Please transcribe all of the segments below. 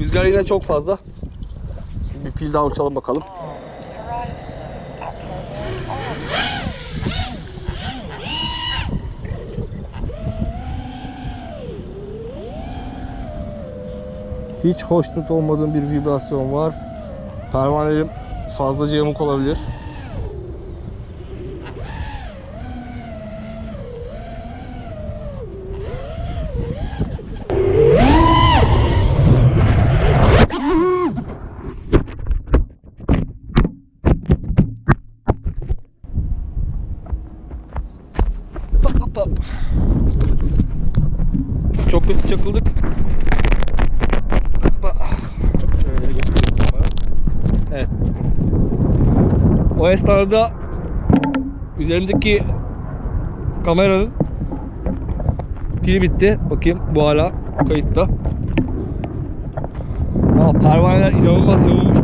Rüzgar yine çok fazla. Bir pil daha uçalım bakalım. Hiç hoşnut olmadığım bir vibrasyon var. Pervanelerim fazlaca yamuk olabilir. Hop, hop, hop. Çok hızlı çakıldık. Hoppa. Şöyle göstereyim kamera. Evet. O esnada üzerimdeki kameranın pili bitti. Bakayım bu hala kayıtta. Aa, pervaneler inanılmaz yamulmuş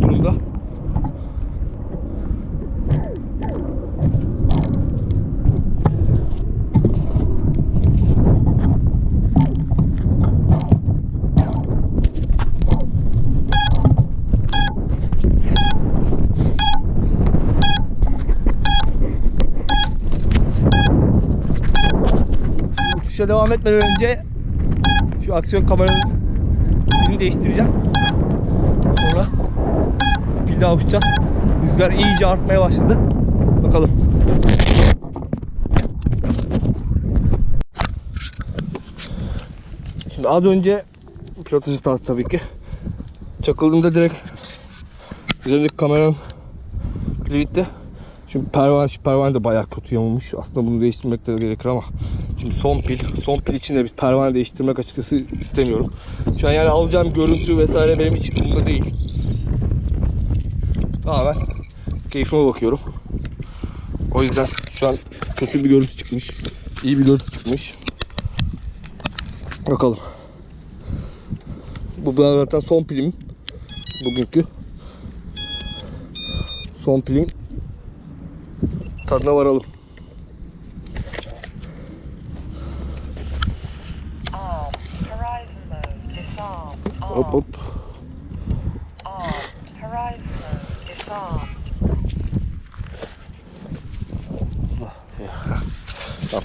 Uçuşa devam etmeden önce şu aksiyon kameranın değiştireceğim. Sonra pil daha uçacağız. Rüzgar iyice artmaya başladı. Bakalım. Şimdi az önce pilotajı taktı tabii ki. Çakıldığımda direkt üzerindeki kameranın pili gitti. Şimdi pervane, şu pervane de bayağı kötü yamulmuş. Aslında bunu değiştirmek de gerekir ama şimdi son pil, son pil için de bir pervane değiştirmek açıkçası istemiyorum. Şu an yani alacağım görüntü vesaire benim hiç umurumda değil. Tamamen keyfime bakıyorum. O yüzden şu an kötü bir görüntü çıkmış. iyi bir görüntü çıkmış. Bakalım. Bu zaten son pilim. Bugünkü. Son pilim tadına varalım.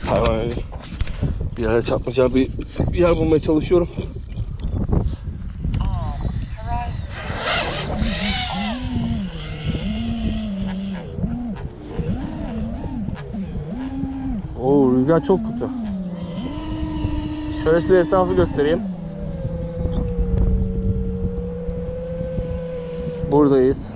Pervaneyi bir yere çarpmayacağı bir, bir yer bulmaya çalışıyorum. Oo rüzgar çok kötü. Şöyle size etrafı göstereyim. Buradayız.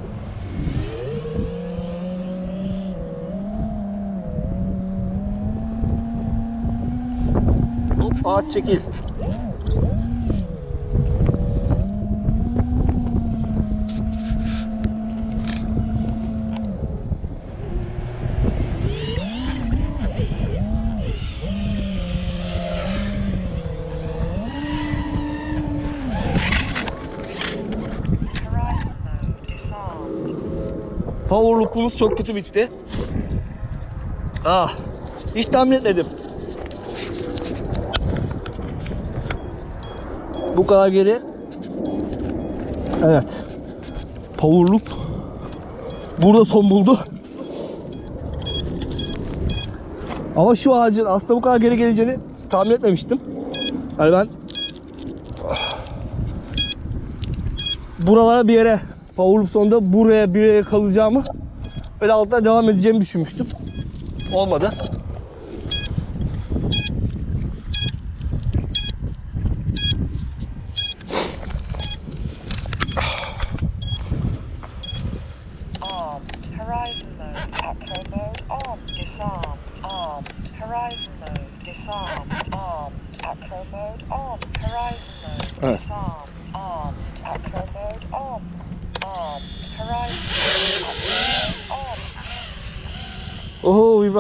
Ağaç çekil. Horizon mode. Disarmed. Power loop'umuz çok kötü bitti. Ah, hiç tahmin etmedim. Bu kadar geri. Evet. Power loop burada son buldu. Ama şu ağacın aslında bu kadar geri geleceğini tahmin etmemiştim. Yani ben buralara bir yere Power loop sonunda buraya bir yere kalacağımı de alttan devam edeceğimi düşünmüştüm. Olmadı.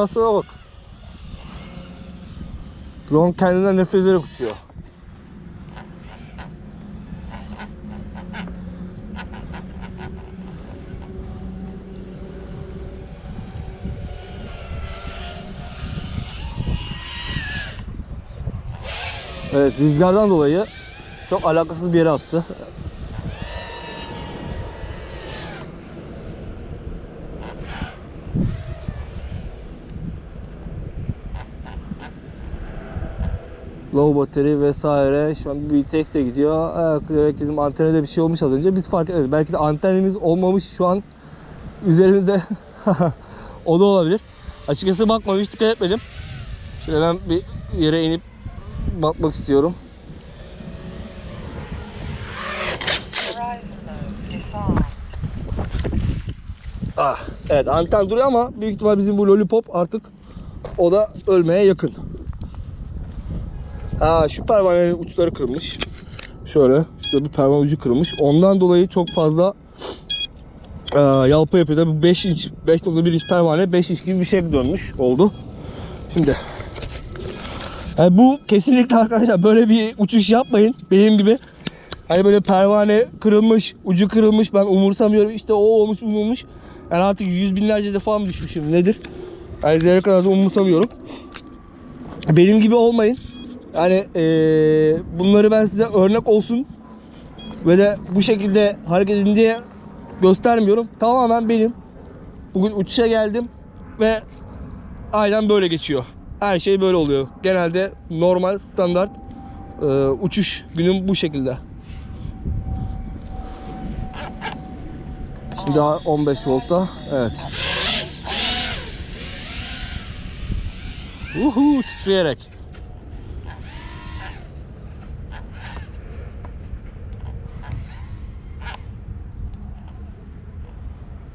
Vibrasyona bak. Drone kendinden nefret ederek uçuyor. Evet rüzgardan dolayı çok alakasız bir yere attı. Low battery vesaire. Şu an VTX de gidiyor. Evet, bizim antene de bir şey olmuş az önce. Biz fark ederiz. Belki de antenimiz olmamış şu an üzerimizde. o da olabilir. Açıkçası bakmadım hiç dikkat etmedim. Şöyle ben bir yere inip bakmak istiyorum. Ah, evet anten duruyor ama büyük ihtimal bizim bu lollipop artık o da ölmeye yakın. Ha şu pervanenin uçları kırılmış. Şöyle, şurada bir pervane ucu kırılmış. Ondan dolayı çok fazla e, yalpa yapıyor. Tabii bu 5 inç, 5.1 inç pervane 5 inç gibi bir şey dönmüş oldu. Şimdi yani bu kesinlikle arkadaşlar böyle bir uçuş yapmayın. Benim gibi Hani böyle pervane kırılmış, ucu kırılmış ben umursamıyorum. İşte o olmuş, bu olmuş. Yani artık yüz binlerce defa mı düşmüşüm nedir? Yani zerre kadar da umursamıyorum. Benim gibi olmayın. Yani eee, bunları ben size örnek olsun ve de bu şekilde hareket edin diye göstermiyorum. Tamamen benim. Bugün uçuşa geldim ve aynen böyle geçiyor. Her şey böyle oluyor. Genelde normal standart eee, uçuş günüm bu şekilde. Şimdi daha 15 voltta. Evet. Uhu titreyerek.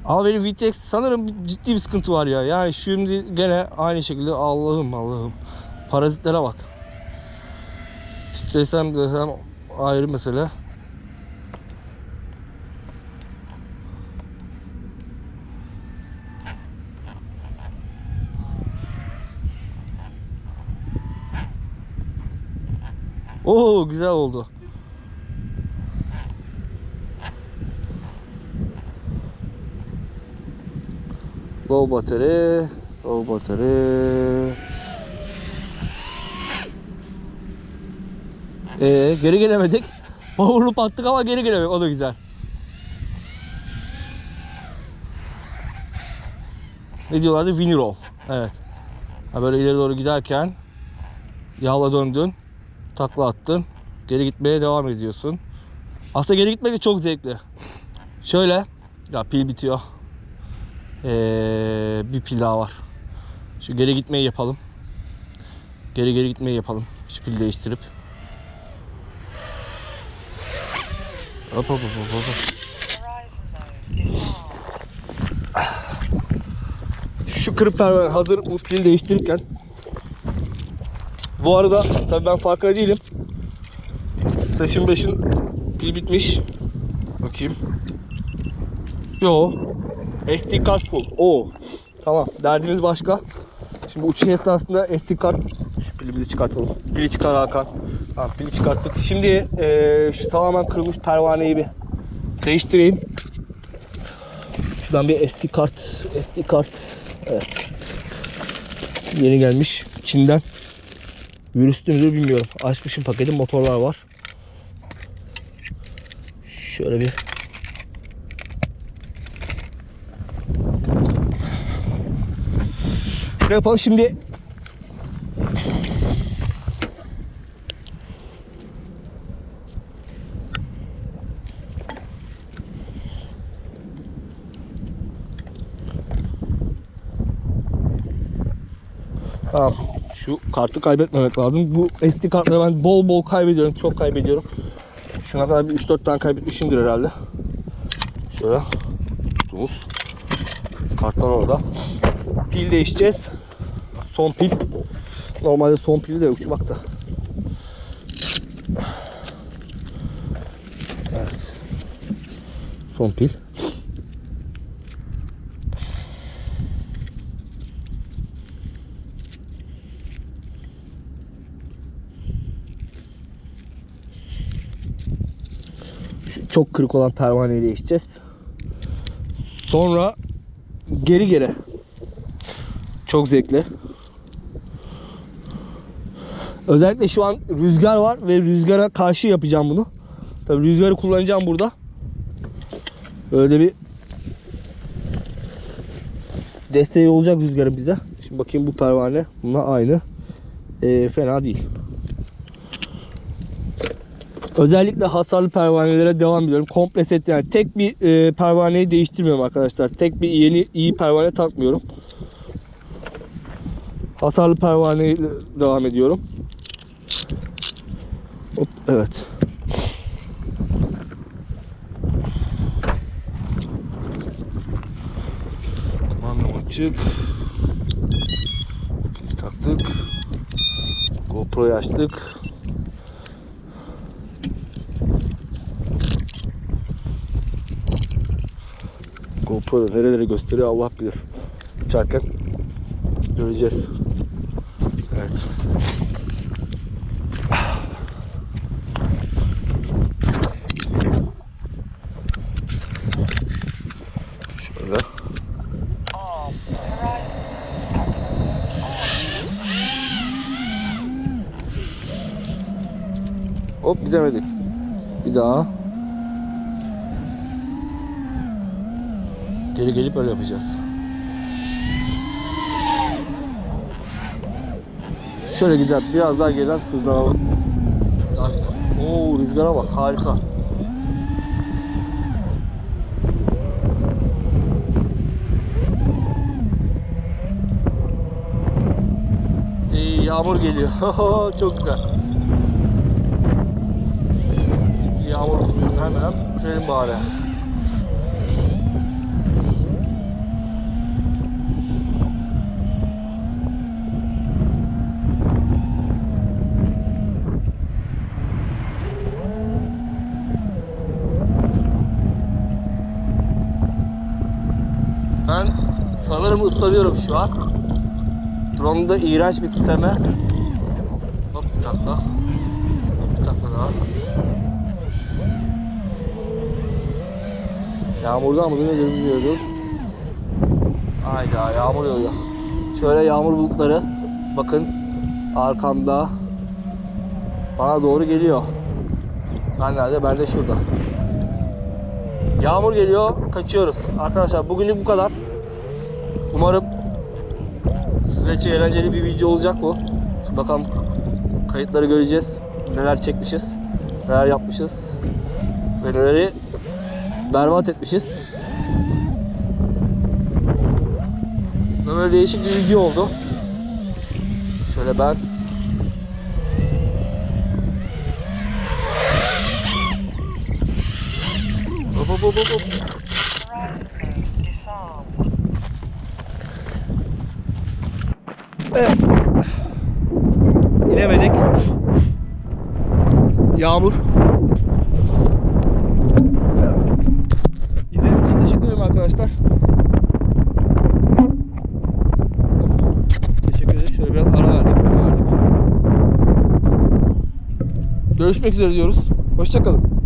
Ama benim VTX sanırım ciddi bir sıkıntı var ya. Yani şimdi gene aynı şekilde Allah'ım Allah'ım. Parazitlere bak. Titresem desem ayrı mesele. Oo güzel oldu. Low battery, low battery. Ee, geri gelemedik. Powerloop attık ama geri gelemedik. O da güzel. Ne diyorlardı? Winnie. Evet. Ha böyle ileri doğru giderken yağla döndün takla attın. Geri gitmeye devam ediyorsun. Aslında geri gitmek de çok zevkli. Şöyle. Ya pil bitiyor. Ee, bir pil daha var. Şu geri gitmeyi yapalım. Geri geri gitmeyi yapalım. Şu pil değiştirip. Hop hop hop hop. Şu kırık hazır bu pili değiştirirken bu arada tabii ben farkında değilim. Station 5'in pil bitmiş. Bakayım. Yo. SD kart full. Oo. Tamam. Derdimiz başka. Şimdi uçuş esnasında SD kart şu pilimizi çıkartalım. Pili çıkar Hakan. Tamam pili çıkarttık. Şimdi eee, şu tamamen kırılmış pervaneyi bir değiştireyim. Şuradan bir SD kart, SD kart. Evet. Yeni gelmiş Çin'den. Virüslü müdür bilmiyorum. Açmışım paketi motorlar var. Şöyle bir Ne yapalım şimdi Tamam. Şu kartı kaybetmemek lazım. Bu SD kartları ben bol bol kaybediyorum. Çok kaybediyorum. Şuna kadar bir 3-4 tane kaybetmişimdir herhalde. Şöyle. Tutumuz. Kartlar orada. Pil değişeceğiz. Son pil. Normalde son pili de uçmakta. Evet. Son pil. Şu çok kırık olan pervaneyi değişeceğiz. Sonra geri geri. Çok zevkli. Özellikle şu an rüzgar var ve rüzgara karşı yapacağım bunu. Tabii rüzgarı kullanacağım burada. Böyle bir desteği olacak rüzgarın bize. Şimdi bakayım bu pervane. Bununla aynı. Ee, fena değil. Özellikle hasarlı pervanelere devam ediyorum. Komple set yani tek bir e, pervaneyi değiştirmiyorum arkadaşlar. Tek bir yeni iyi pervane takmıyorum. Hasarlı pervaneyle devam ediyorum. Hop evet. Kumandam açık. Pili taktık. GoPro'yu açtık. GoPro da nereleri gösteriyor Allah bilir. Uçarken göreceğiz. Evet. Şöyle. Hop gidemedik. Bir daha. Geri gelip öyle yapacağız. Şöyle gider. Biraz daha geriden hızlanalım. Oo rüzgara bak harika. İyi, yağmur geliyor. Çok güzel. Yağmur hemen bitirelim bari. Ben sanırım ıslanıyorum şu an. Drone'da iğrenç bir titreme. Hop bir dakika. Bir dakika daha. Yağmurdan mı ne bilmiyorum. Hayda yağmur yağıyor. Şöyle yağmur bulutları bakın arkamda bana doğru geliyor. Ben nerede? Ben de şurada. Yağmur geliyor, kaçıyoruz. Arkadaşlar bugünlük bu kadar. Umarım size için eğlenceli bir video olacak bu. Bakalım kayıtları göreceğiz. Neler çekmişiz, neler yapmışız ve neleri berbat etmişiz. Böyle değişik bir video oldu. Şöyle ben Hop hop hop hop Evet. İnemedik. Yağmur. İzlediğiniz için teşekkür ederim arkadaşlar. Teşekkür ederim. Şöyle biraz ara verdik. Görüşmek üzere diyoruz. Hoşçakalın.